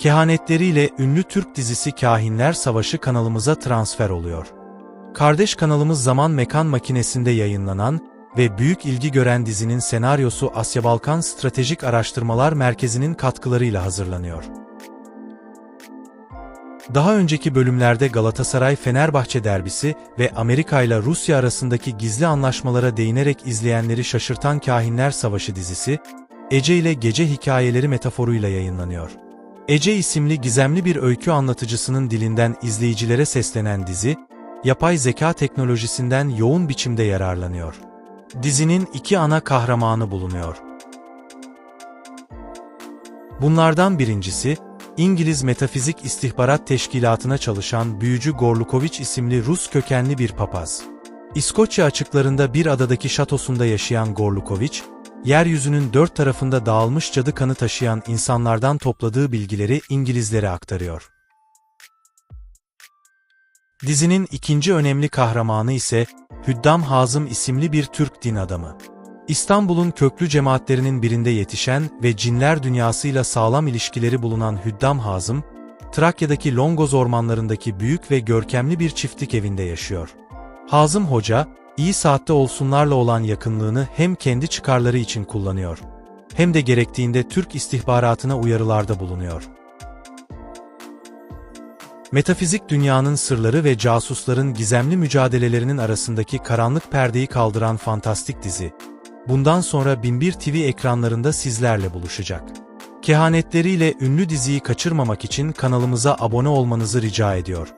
Kehanetleriyle ünlü Türk dizisi Kahinler Savaşı kanalımıza transfer oluyor. Kardeş kanalımız Zaman Mekan Makinesi'nde yayınlanan ve büyük ilgi gören dizinin senaryosu Asya Balkan Stratejik Araştırmalar Merkezi'nin katkılarıyla hazırlanıyor. Daha önceki bölümlerde Galatasaray-Fenerbahçe derbisi ve Amerika ile Rusya arasındaki gizli anlaşmalara değinerek izleyenleri şaşırtan Kahinler Savaşı dizisi, Ece ile gece hikayeleri metaforuyla yayınlanıyor. Ece isimli gizemli bir öykü anlatıcısının dilinden izleyicilere seslenen dizi, yapay zeka teknolojisinden yoğun biçimde yararlanıyor. Dizinin iki ana kahramanı bulunuyor. Bunlardan birincisi, İngiliz Metafizik İstihbarat Teşkilatı'na çalışan büyücü Gorlukoviç isimli Rus kökenli bir papaz. İskoçya açıklarında bir adadaki şatosunda yaşayan Gorlukoviç, yeryüzünün dört tarafında dağılmış cadı kanı taşıyan insanlardan topladığı bilgileri İngilizlere aktarıyor. Dizinin ikinci önemli kahramanı ise Hüddam Hazım isimli bir Türk din adamı. İstanbul'un köklü cemaatlerinin birinde yetişen ve cinler dünyasıyla sağlam ilişkileri bulunan Hüddam Hazım, Trakya'daki Longoz ormanlarındaki büyük ve görkemli bir çiftlik evinde yaşıyor. Hazım Hoca, iyi saatte olsunlarla olan yakınlığını hem kendi çıkarları için kullanıyor, hem de gerektiğinde Türk istihbaratına uyarılarda bulunuyor. Metafizik dünyanın sırları ve casusların gizemli mücadelelerinin arasındaki karanlık perdeyi kaldıran fantastik dizi, bundan sonra Binbir TV ekranlarında sizlerle buluşacak. Kehanetleriyle ünlü diziyi kaçırmamak için kanalımıza abone olmanızı rica ediyor.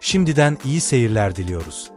Şimdiden iyi seyirler diliyoruz.